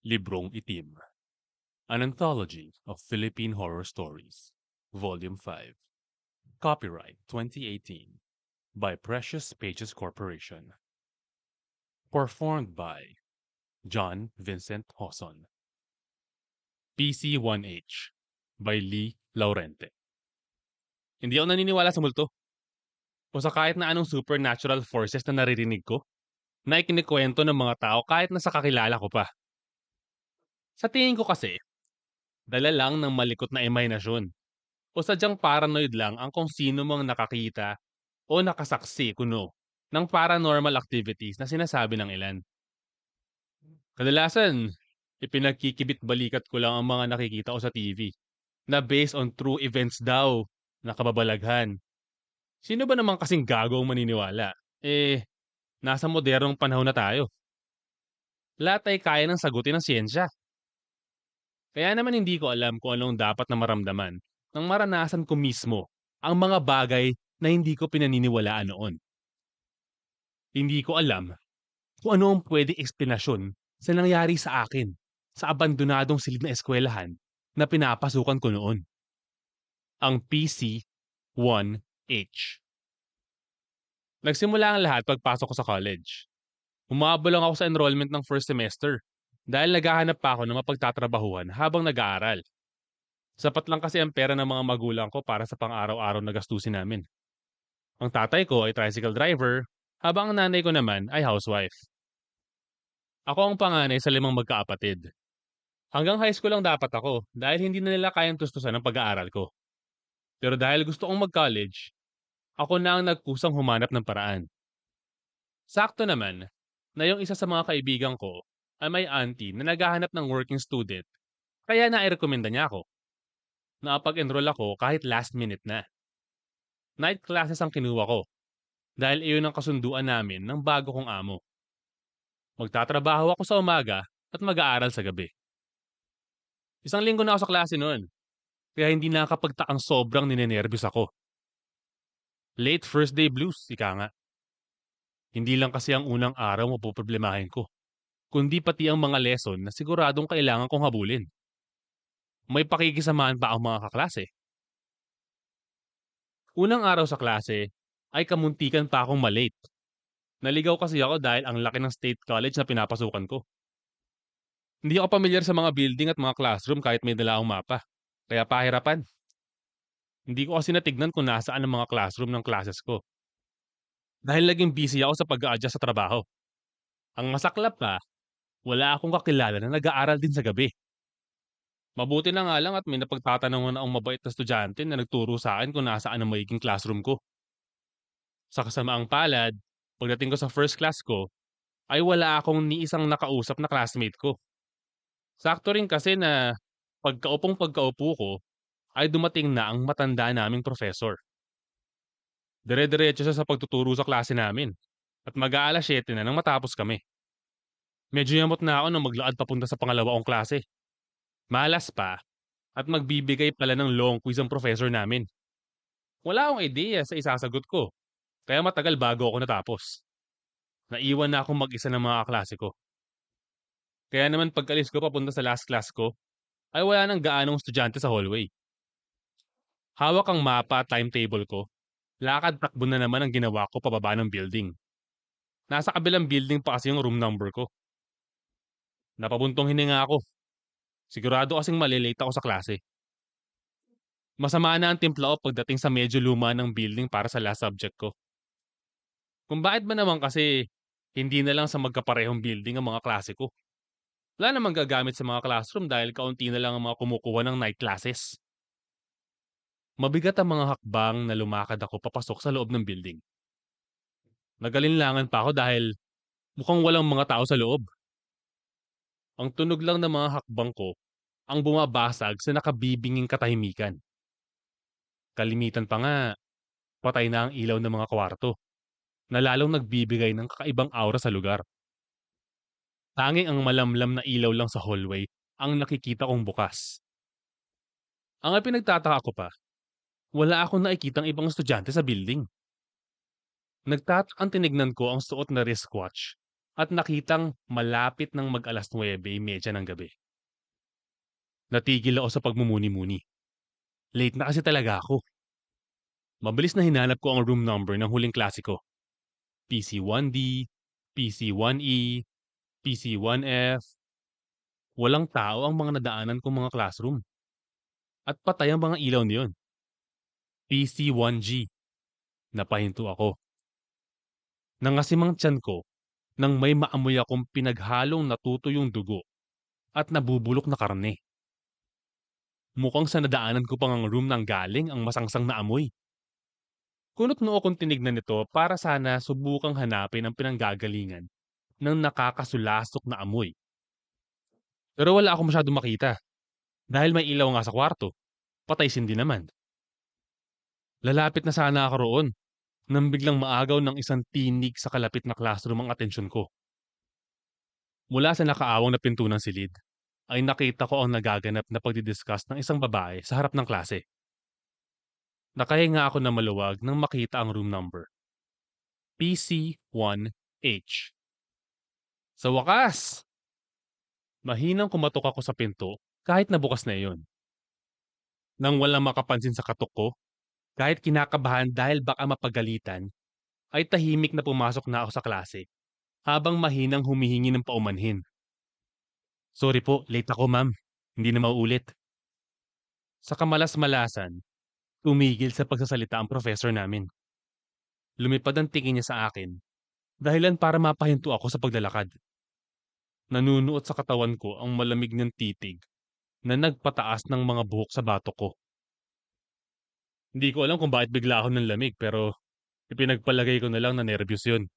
Librong Itim An Anthology of Philippine Horror Stories Volume 5 Copyright 2018 by Precious Pages Corporation Performed by John Vincent Hoson PC-1H by Lee Laurente Hindi ako naniniwala sa multo. O sa kahit na anong supernatural forces na naririnig ko, na ikinikwento ng mga tao kahit na sa kakilala ko pa. Sa tingin ko kasi, dala lang ng malikot na imahinasyon o sadyang paranoid lang ang kung sino mang nakakita o nakasaksi kuno ng paranormal activities na sinasabi ng ilan. Kadalasan, ipinagkikibit balikat ko lang ang mga nakikita ko sa TV na based on true events daw na kababalaghan. Sino ba naman kasing gago ang maniniwala? Eh, nasa modernong panahon na tayo. Lahat ay kaya ng sagutin ng siyensya. Kaya naman hindi ko alam kung anong dapat na maramdaman nang maranasan ko mismo ang mga bagay na hindi ko pinaniniwalaan noon. Hindi ko alam kung ano ang pwedeng eksplanasyon sa nangyari sa akin sa abandonadong silid na eskwelahan na pinapasukan ko noon. Ang PC-1H. Nagsimula ang lahat pagpasok ko sa college. Humabol lang ako sa enrollment ng first semester dahil naghahanap pa ako ng mapagtatrabahuhan habang nag-aaral. Sapat lang kasi ang pera ng mga magulang ko para sa pang-araw-araw na gastusin namin. Ang tatay ko ay tricycle driver, habang ang nanay ko naman ay housewife. Ako ang panganay sa limang magkaapatid. Hanggang high school lang dapat ako dahil hindi na nila kayang tustusan ang pag-aaral ko. Pero dahil gusto kong mag-college, ako na ang nagkusang humanap ng paraan. Sakto naman na yung isa sa mga kaibigan ko ay may auntie na naghahanap ng working student, kaya nairekomenda niya ako. Nakapag-enroll ako kahit last minute na. Night classes ang kinuha ko, dahil iyon ang kasunduan namin ng bago kong amo. Magtatrabaho ako sa umaga at mag-aaral sa gabi. Isang linggo na ako sa klase noon, kaya hindi nakakapagtakang sobrang ninenervyos ako. Late first day blues, ika nga. Hindi lang kasi ang unang araw mapoproblemahin ko, kundi pati ang mga lesson na siguradong kailangan kong habulin. May pakikisamahan pa ang mga kaklase. Unang araw sa klase ay kamuntikan pa akong malate. Naligaw kasi ako dahil ang laki ng state college na pinapasukan ko. Hindi ako pamilyar sa mga building at mga classroom kahit may dala akong mapa. Kaya pahirapan. Hindi ko kasi natignan kung nasaan ang mga classroom ng classes ko. Dahil naging busy ako sa pag-a-adjust sa trabaho. Ang masaklap pa, wala akong kakilala na nag-aaral din sa gabi. Mabuti na nga lang at may napagtatanungan akong mabait na estudyante na nagturo sa akin kung nasaan ang magiging classroom ko. Sa kasamaang palad, pagdating ko sa first class ko, ay wala akong ni isang nakausap na classmate ko. Sakto rin kasi na pagkaupong pagkaupo ko, ay dumating na ang matanda naming professor. Dire-diretso siya sa pagtuturo sa klase namin at mag-aalas 7 na nang matapos kami. Medyo yamot na ako nang maglakad papunta sa pangalawa kong klase. Malas pa at magbibigay pala ng long quiz ang professor namin. Wala akong ideya sa isasagot ko, kaya matagal bago ako natapos. Naiwan na akong mag-isa ng mga klase ko. Kaya naman pagkalis ko papunta sa last class ko, ay wala nang gaanong estudyante sa hallway. Hawak ang mapa at timetable ko, lakad takbo na naman ang ginawa ko pababa ng building. Nasa kabilang building pa kasi yung room number ko. Napabuntong hininga ako. Sigurado kasing malilate ako sa klase. Masama na ang timpla ko pagdating sa medyo luma ng building para sa last subject ko. Kung bakit ba naman kasi hindi na lang sa magkaparehong building ang mga klase ko. Wala namang gagamit sa mga classroom dahil kaunti na lang ang mga kumukuha ng night classes. Mabigat ang mga hakbang na lumakad ako papasok sa loob ng building. Nagalinlangan pa ako dahil mukhang walang mga tao sa loob. Ang tunog lang ng mga hakbang ko ang bumabasag sa nakabibinging katahimikan. Kalimitan pa nga, patay na ang ilaw ng mga kwarto na lalong nagbibigay ng kakaibang aura sa lugar. Tanging ang malamlam na ilaw lang sa hallway ang nakikita kong bukas. Ang pinagtataka ko pa, wala akong nakikitang ibang estudyante sa building. Nagtatakang tinignan ko ang suot na wristwatch at nakitang malapit ng mag-alas 9:30 ng gabi. Natigil ako sa pagmumuni-muni. Late na kasi talaga ako. Mabilis na hinanap ko ang room number ng huling klase ko. PC-1D, PC-1E, PC-1F. Walang tao ang mga nadaanan kong mga classroom. At patay ang mga ilaw niyon. PC-1G. Napahinto ako. Nangasimang tiyan ko nang may maamoy akong pinaghalong natutuyong dugo at nabubulok na karne. Mukhang sa nadaanan ko pang ang room nang galing ang masangsang na amoy. Kunot noo kong tinignan ito para sana subukang hanapin ang pinanggagalingan ng nakakasulasok na amoy. Pero wala akong masyadong makita. Dahil may ilaw nga sa kwarto. Patay sindi naman. Lalapit na sana ako roon nang biglang maagaw ng isang tinig sa kalapit na classroom ang atensyon ko. Mula sa nakaawang na pinto ng silid, ay nakita ko ang nagaganap na pagdidiscuss ng isang babae sa harap ng klase. Nakahinga ako na maluwag nang makita ang room number. PC-1H. Sa wakas! Mahinang kumatok ako sa pinto kahit nabukas na iyon. Nang walang makapansin sa katok ko, kahit kinakabahan dahil baka mapagalitan, ay tahimik na pumasok na ako sa klase habang mahinang humihingi ng paumanhin. Sorry po, late ako ma'am. Hindi na mauulit. Sa kamalas-malasan, tumigil sa pagsasalita ang professor namin. Lumipad ang tingin niya sa akin, dahilan para mapahinto ako sa paglalakad. Nanunuot sa katawan ko ang malamig ng titig na nagpataas ng mga buhok sa batok ko. Hindi ko alam kung bakit bigla ako ng lamig pero ipinagpalagay ko na lang na nervyos yun.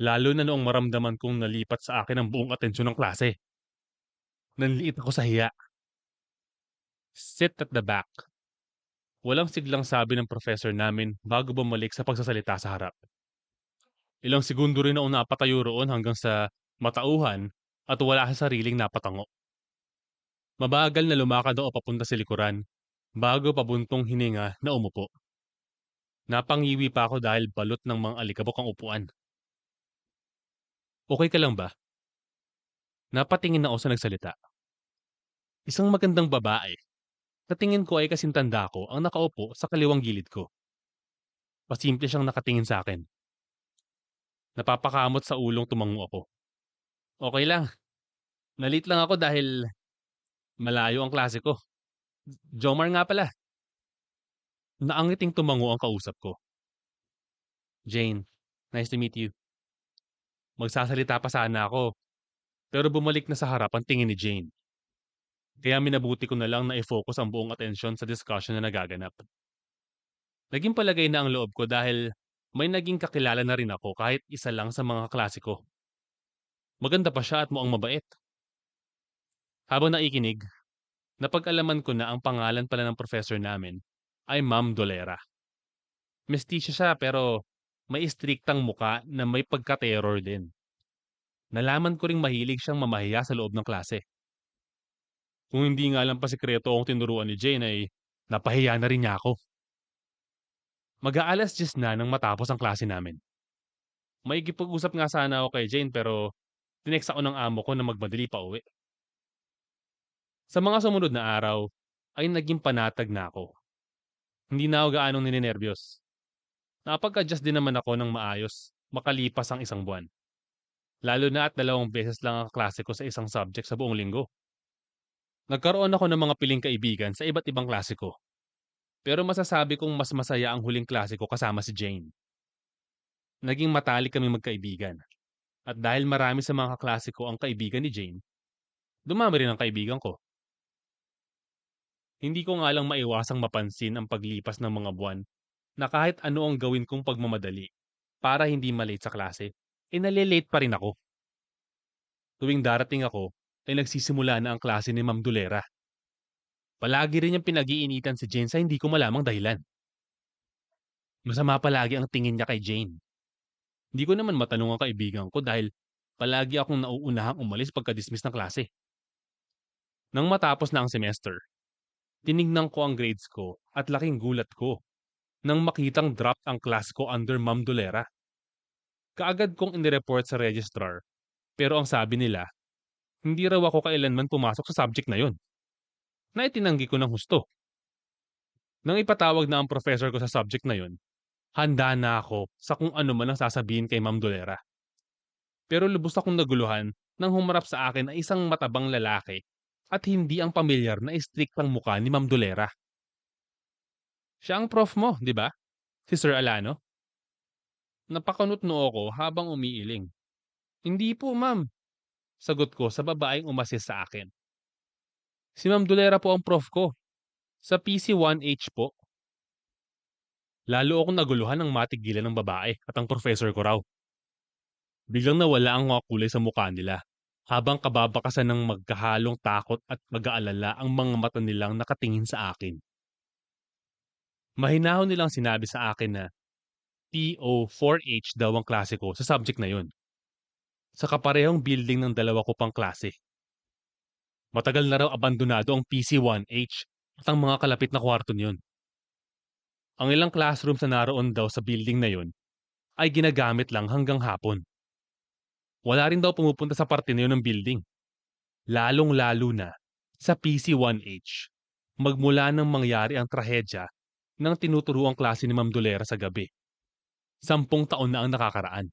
Lalo na noong maramdaman kong nalipat sa akin ang buong atensyon ng klase. Nanliit ako sa hiya. Sit at the back. Walang siglang sabi ng professor namin bago bumalik sa pagsasalita sa harap. Ilang segundo rin ako napatayo roon hanggang sa matauhan at wala sa sariling napatango. Mabagal na lumakad ako papunta sa likuran bago pabuntong hininga na umupo. Napangiwi pa ako dahil balot ng mga alikabok ang upuan. Okay ka lang ba? Napatingin ako sa nagsalita. Isang magandang babae. Sa tingin ko ay kasintanda ko ang nakaupo sa kaliwang gilid ko. Pasimple siyang nakatingin sa akin. Napapakamot sa ulong tumango ako. Okay lang. Nalit lang ako dahil malayo ang klase ko. Jomar nga pala. Naangiting tumango ang kausap ko. Jane, nice to meet you. Magsasalita pa sana ako, pero bumalik na sa harap ang tingin ni Jane. Kaya minabuti ko na lang na i-focus ang buong atensyon sa discussion na nagaganap. Naging palagay na ang loob ko dahil may naging kakilala na rin ako kahit isa lang sa mga klasiko. Maganda pa siya at mukhang mabait. Habang naikinig, napag-alaman ko na ang pangalan pala ng professor namin ay Ma'am Dolera. Mestiza siya pero may istriktang muka na may pagka-terror din. Nalaman ko ring mahilig siyang mamahiya sa loob ng klase. Kung hindi nga lang pa sikreto akong tinuruan ni Jane ay napahiya na rin niya ako. Mag-aalas 10 na nang matapos ang klase namin. May usap nga sana ako kay Jane pero tinext ako ng amo ko na magmadali pa uwi. Sa mga sumunod na araw, ay naging panatag na ako. Hindi na ako gaanong ninenervyos. Nakapag-adjust din naman ako ng maayos makalipas ang isang buwan. Lalo na at dalawang beses lang ang klase ko sa isang subject sa buong linggo. Nagkaroon ako ng mga piling kaibigan sa iba't ibang klase ko. Pero masasabi kong mas masaya ang huling klase ko kasama si Jane. Naging matalik kami magkaibigan. At dahil marami sa mga kaklase ko ang kaibigan ni Jane, dumami rin ang kaibigan ko. Hindi ko nga lang maiwasang mapansin ang paglipas ng mga buwan na kahit ano ang gawin kong pagmamadali para hindi malate sa klase, eh nalilate pa rin ako. Tuwing darating ako, ay nagsisimula na ang klase ni Ma'am Dolera. Palagi rin niyang pinag-iinitan si Jane sa hindi ko malamang dahilan. Masama palagi ang tingin niya kay Jane. Hindi ko naman matanong ang kaibigan ko dahil palagi akong nauunahang umalis pagka-dismiss ng klase. Nang matapos na ang semester, tinignan ko ang grades ko at laking gulat ko nang makitang dropped ang class ko under Ma'am Dolera. Kaagad kong inireport sa registrar Pero ang sabi nila, hindi raw ako kailanman pumasok sa subject na yon. Na itinanggi ko ng husto. Nang ipatawag na ang professor ko sa subject na yon, handa na ako sa kung ano man ang sasabihin kay Ma'am Dolera. Pero lubos akong naguluhan nang humarap sa akin ay isang matabang lalaki at hindi ang pamilyar na istriktang mukha ni Ma'am Dolera. Siya ang prof mo, di ba? Si Sir Alano? Napakunot noo ako habang umiiling. Hindi po, ma'am. Sagot ko sa babaeng umasis sa akin. Si Ma'am Dolera po ang prof ko. Sa PC1H po. Lalo akong naguluhan ng matigilan ng babae at ang professor ko raw. Biglang nawala ang mga kulay sa mukha nila habang kababakasan ng magkahalong takot at mag-aalala ang mga mata nilang nakatingin sa akin. Mahinahon nilang sinabi sa akin na PO4H daw ang klase ko sa subject na yun. Sa kaparehong building ng dalawa ko pang klase. Matagal na raw abandonado ang PC1H at ang mga kalapit na kwarto niyon. Ang ilang classrooms na naroon daw sa building na yon ay ginagamit lang hanggang hapon. Wala rin daw pumupunta sa parte na yun ng building. Lalong-lalo na sa PC1H. Magmula nang mangyari ang trahedya ng tinuturuang klase ni Ma'am Dolera sa gabi. Sampung taon na ang nakakaraan.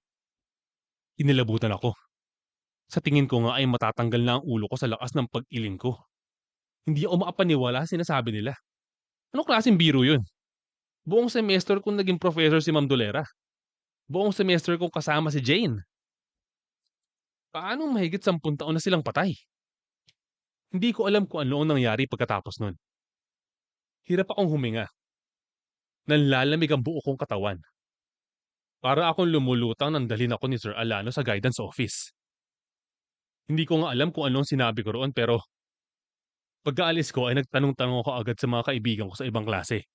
Inilabutan ako. Sa tingin ko nga ay matatanggal na ang ulo ko sa lakas ng pag-iling ko. Hindi ako makapaniwala sa sinasabi nila. Anong klaseng biro yun? Buong semester kong naging professor si Ma'am Dolera. Buong semester kong kasama si Jane. Paano mahigit sampung taon na silang patay? Hindi ko alam kung ano ang nangyari pagkatapos nun. Hirap akong huminga. Nanlalamig ang buo kong katawan. Para akong lumulutang nang dalhin ako ni Sir Alano sa guidance office. Hindi ko nga alam kung anong sinabi ko roon pero pagkaalis ko ay nagtanong-tanong ako agad sa mga kaibigan ko sa ibang klase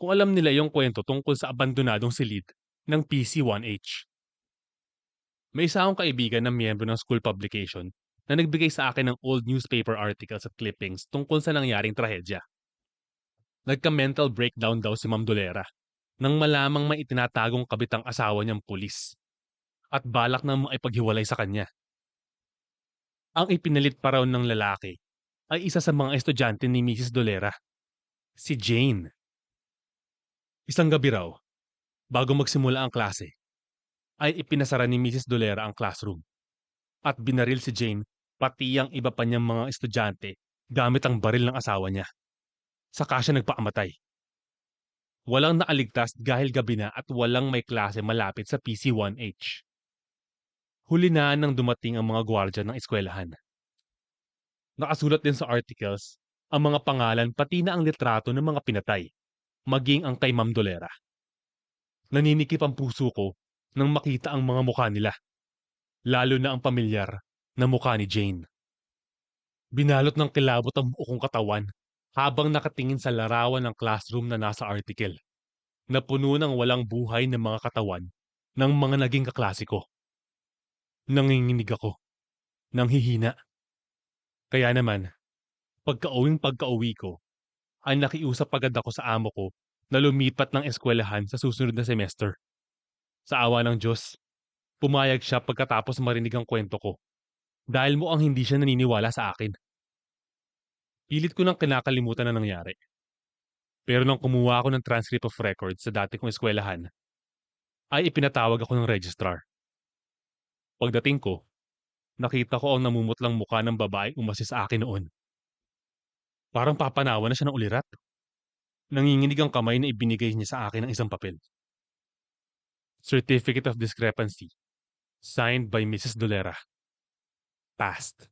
kung alam nila yung kwento tungkol sa abandonadong silid ng PC1H. May isa akong kaibigan na miyembro ng school publication na nagbigay sa akin ng old newspaper articles at clippings tungkol sa nangyaring trahedya. Nagka-mental breakdown daw si Ma'am Dolera nang malamang may itinatagong kabitang asawa niyang pulis at balak na maipaghiwalay sa kanya. Ang ipinalit pa raw ng lalaki ay isa sa mga estudyante ni Mrs. Dolera, si Jane. Isang gabi raw, bago magsimula ang klase, ay ipinasara ni Mrs. Dolera ang classroom at binaril si Jane pati ang iba pa niyang mga estudyante gamit ang baril ng asawa niya. Saka siya nagpaamatay. Walang naaligtas dahil gabi na at walang may klase malapit sa PC1H. Huli na nang dumating ang mga gwardya ng eskwelahan. Nakasulat din sa articles ang mga pangalan pati na ang litrato ng mga pinatay, maging ang kay Ma'am Dolera. Naninikip ang puso ko nang makita ang mga mukha nila, lalo na ang pamilyar na mukha ni Jane. Binalot ng kilabot ang buo kong katawan habang nakatingin sa larawan ng classroom na nasa article, na puno ng walang buhay na mga katawan ng mga naging kaklase ko. Nanginginig ako. Nanghihina. Kaya naman, pagka-uwing pagka-uwi ko, ay nakiusap agad ako sa amo ko na lumipat ng eskwelahan sa susunod na semester. Sa awa ng Diyos, pumayag siya pagkatapos marinig ang kwento ko dahil mo ang hindi siya naniniwala sa akin. Pilit ko nang kinakalimutan na nangyari. Pero nang kumuha ako ng transcript of records sa dati kong eskwelahan, ay ipinatawag ako ng registrar. Pagdating ko, nakita ko ang namumutlang mukha ng babae umasis sa akin noon. Parang papanawa na siya ng ulirat. Nanginginig ang kamay na ibinigay niya sa akin ng isang papel. Certificate of Discrepancy. Signed by Mrs. Dolera. Passed.